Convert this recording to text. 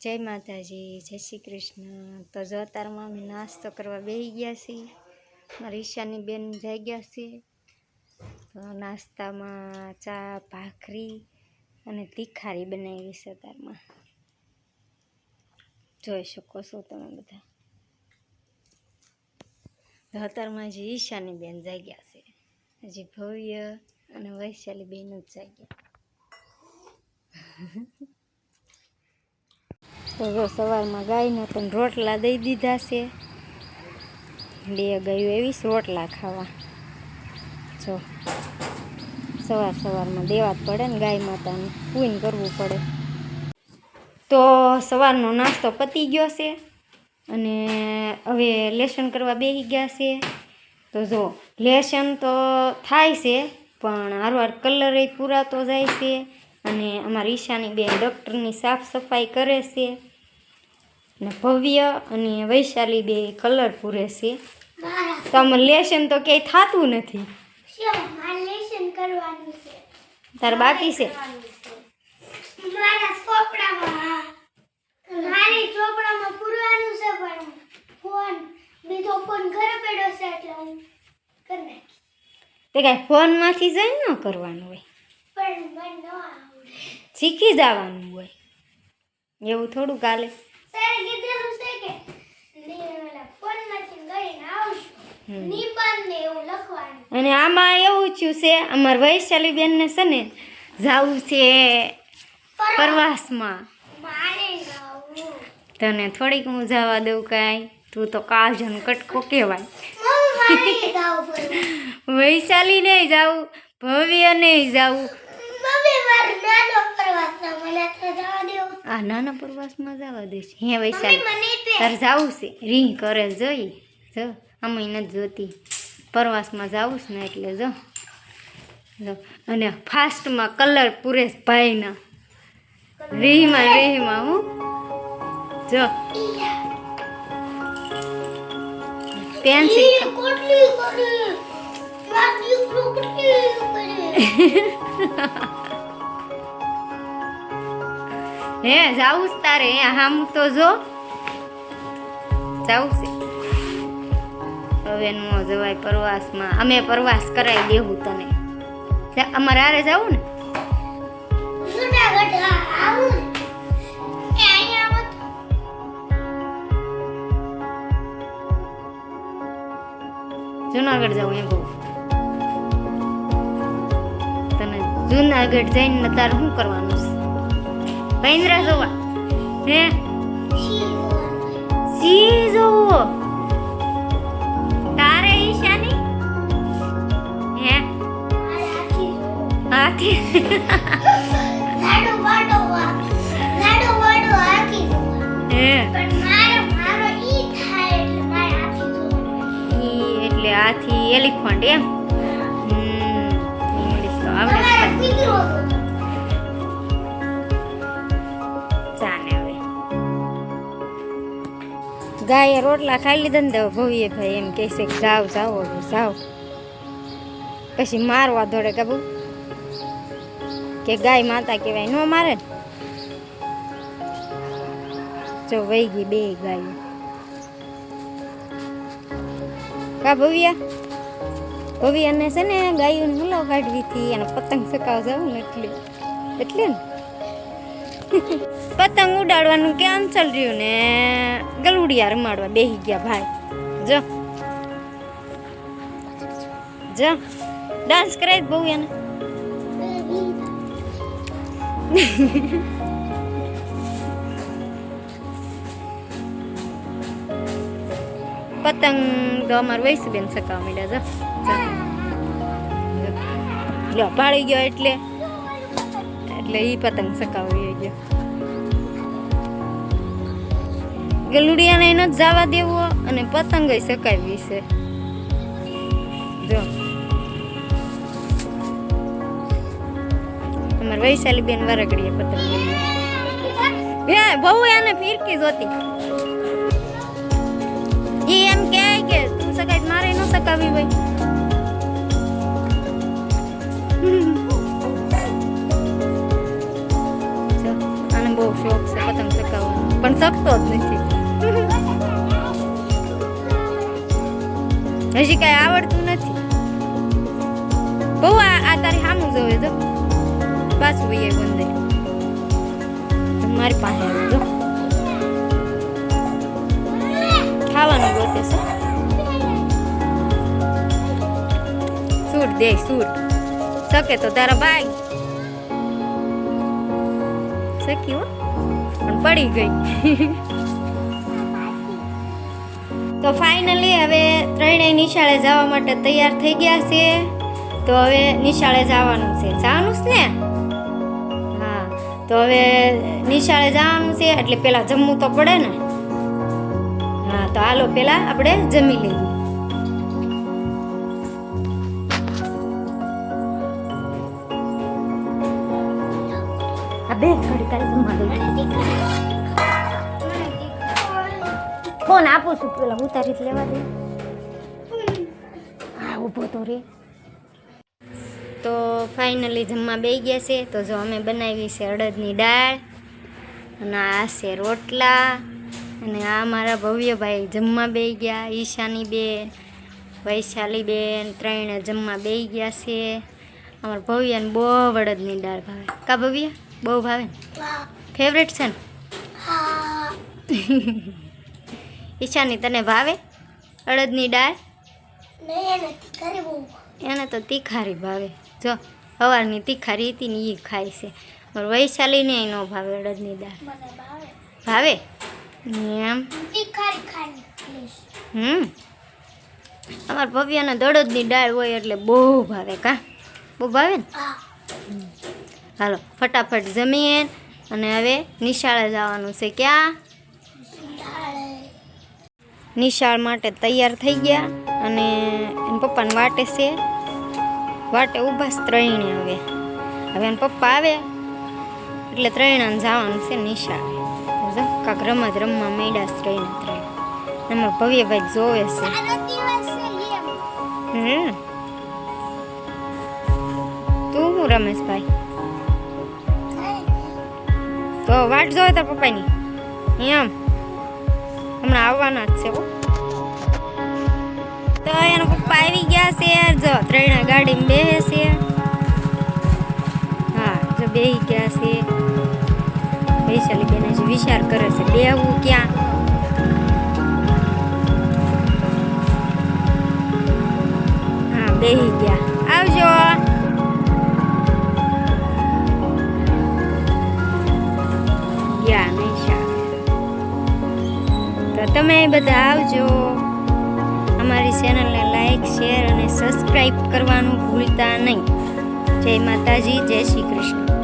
જય માતાજી, જય શ્રી કૃષ્ણ. તો જો અત્યારમાં અમે નાસ્તો કરવા બેસી ગયા છીએ મારી ઈશાની બેન જઈ ગયા છે, તો નાસ્તામાં ચા, ભાખરી અને તીખારી બનાવી છે અત્યારમાં જોઈ શકો છો તમે બધા. તો અત્યારમાં હજી ઈશાની બેન જઈ ગયા છે. હજી ભવ્ય અને વૈશાલી બેન જ જઈ તો જો સવારમાં ગાયને પણ રોટલા દઈ દીધા છે. બે ગાયો એવી રોટલા ખાવા. જો, સવાર સવારમાં દેવા જ પડે ને ગાય માતાને, પૂન કરવું પડે. તો સવારનો નાસ્તો પતી ગયો છે અને હવે લેસન કરવા બેસી ગયા છે. તો જો, લેસન તો થાય છે, પણ હારવાર કલર પૂરાતો જાય છે અને અમારી ઈશાની બેન ડૉક્ટરની સાફ સફાઈ કરે છે. ને ભવ્ય અને વૈશાલી બે કલર પૂરે છે. તો આમાં લેશન તો ક્યાંય થતું નથી. તાર બાકી છે? તે કાંઈ ફોનમાંથી જઈ ન કરવાનું હોય. શીખી જવાનું હોય. એવું થોડું કાલે સરે કીધેલું છે કે ની ઓલા ફોનમાંથી કરીને આવશું હમ. નિબંધ ને એવું લખવાનું અને આમાં એવું થયું છે અમારા વૈશાલી બેનને છે ને જવું છે પ્રવાસમાં. તને થોડીક હું જવા દઉં કાંઈ તું તો કાજન કટકો કહેવાય. વૈશાલી નહીં જવું ભવ્ય નહીં જાવું આ નાના પ્રવાસમાં જવા દઈશ. હે વૈશાલી તારે જવું છે. રીહ કરે જોઈ જો. અમે નથી જોતી. પ્રવાસમાં છે ને એટલે જો. અને ફાસ્ટમાં કલર પૂરેશ ભાઈના રીહમાં રીહમાં હું. જો. પેન્સિલ હે છે તારે. હામ તો જો. જાવું છે. હવે નો જવાય પ્રવાસમાં. અમે પ્રવાસ કરાવી દેવું તને. અમારે હારે જવું ને? જુનાગઢ જવું એ એમ બહુ તને જુનાગઢ જઈને તારે શું કરવાનું છે? ભૈંદ્રા જોવા. હે? સી જોવો? એટલે હાથી એલિફન્ટ એમ? ઇંગ્લિશ તો આવડે ચાને હવે. ગાયે રોટલા ખાઈ લીધા ને તો ભવ્ય ભાઈ એમ કહેશે કે જાઓ જાઓ હવે જાઓ. પછી મારવા દોડે કે બહુ? કે ગાય માતા કહેવાય, ન મારે જો વહી ગઈ બે ગાય. કા ભવ્યા? ભવ્યાને છે ને ગાયોને હુલાવ કાઢવી હતી, અને પતંગ સકાવ જવું એટલે. એટલે ને. પતંગ ઉડાડવાનું કેન્સલ રહ્યું ને? ગલુડિયા રમાડવા બેહી ગયા ભાઈ. જો. જો. ડાન્સ કરાય બહુ પતંગ તો અમારે વૈસુ બેન સકાવા માંડ્યા જો. લ્યો પાડી ગયો એટલે. એટલે ઈ પતંગ સકાવી ગયો. ગલુડિયાને જ જવા દેવો અને પતંગ સકાવી છે. અમાર વૈશાલી બેન વરગડીએ પતંગ લઈને. હે બહુ એને ફિરકી જોતી ઈ એમ કે કે તું સકાય મારે ન સકાવી ભાઈ આને બહુ શોખ છે પતંગ ચગાવવાનો પણ શકતો જ નથી. હજી કાંઈ આવડતું નથી. બહુ આ તારી સામું જોવે તો. પાછું એ બંને મારી પાસે આવ્યું ખાવાનું ગોતે છે. સૂટ દે, સૂટ. શકે તો તારા ભાઈ. શકી હો. પણ પડી ગઈ. તો ફાઇનલી હવે ત્રણેય નિશાળે જવા માટે તૈયાર થઈ ગયા છે. તો હવે નિશાળે જવાનું છે. જવાનું છે ને? તો હવે નિશાળે જવાનું છે, એટલે પેલા જમવું તો પડે ને. હા, તો હાલો પેલા આપણે જમી લઈએ. બે ઘડી જમવા દઈ ફોન આપું છું, પેલા ઉતારી લેવા દે હા, ઊભો તો રે. તો ફાઇનલી જમવા બે ગયા છે. તો જો અમે બનાવી છે અડદની દાળ અને આ છે રોટલા અને આ મારા ભવ્યભાઈ જમવા બે ગયા. ઈશાની બેન વૈશાલી બેન ત્રણે જમવા બે ગયા છે. અમારા ભવ્યાને બહુ અડદની દાળ ભાવે. કા ભવ્ય? બહુ ભાવે ને? ફેવરેટ છે ને? ઈશાની તને ભાવે? અડદની દાળ? એને તો તીખારી ભાવે. જો સવારની તીખારી હતી ને એ ખાય છે. મારે વૈશાલીને ન ભાવે અડદની દાળ. ભાવે. એમ? હમ. અમારા ભવ્યાને દડદની દાળ હોય એટલે બહુ ભાવે કા? બહુ ભાવે ને? હાલો ફટાફટ જમીએ અને હવે નિશાળે જવાનું છે ક્યાં? નિશાળ માટે તૈયાર થઈ ગયા અને એના પપ્પાને વાટે છે. વાટે ઊભા ત્રણે હવે. હવે એના પપ્પા આવે એટલે ત્રણાને જવાનું છે નિશા કાંક રમત રમવા માંડ્યા ત્રણે ત્રણ. એમાં ભવ્યભાઈ જોવે છે. હમ. તું હું રમેશભાઈ તો વાટ જોવે તાર પપ્પાની? એમ. હમણાં આવવાના જ છે હો. તો એના પપ્પા આવી ગયા છે જો ત્રણે ગાડીમાં બેસે છે. હા, જો બે ગયા છે. વૈશાલી બેન હજી વિચાર કરે છે, બેહવું ક્યાં? હા બેસી ગયા. આવજો. ગયા, નિશા. તો તમે બધા આવજો. અમારી ચેનલને લાઈક શેર અને સબસ્ક્રાઈબ કરવાનું ભૂલતા નહીં. જય માતાજી જય શ્રી કૃષ્ણ.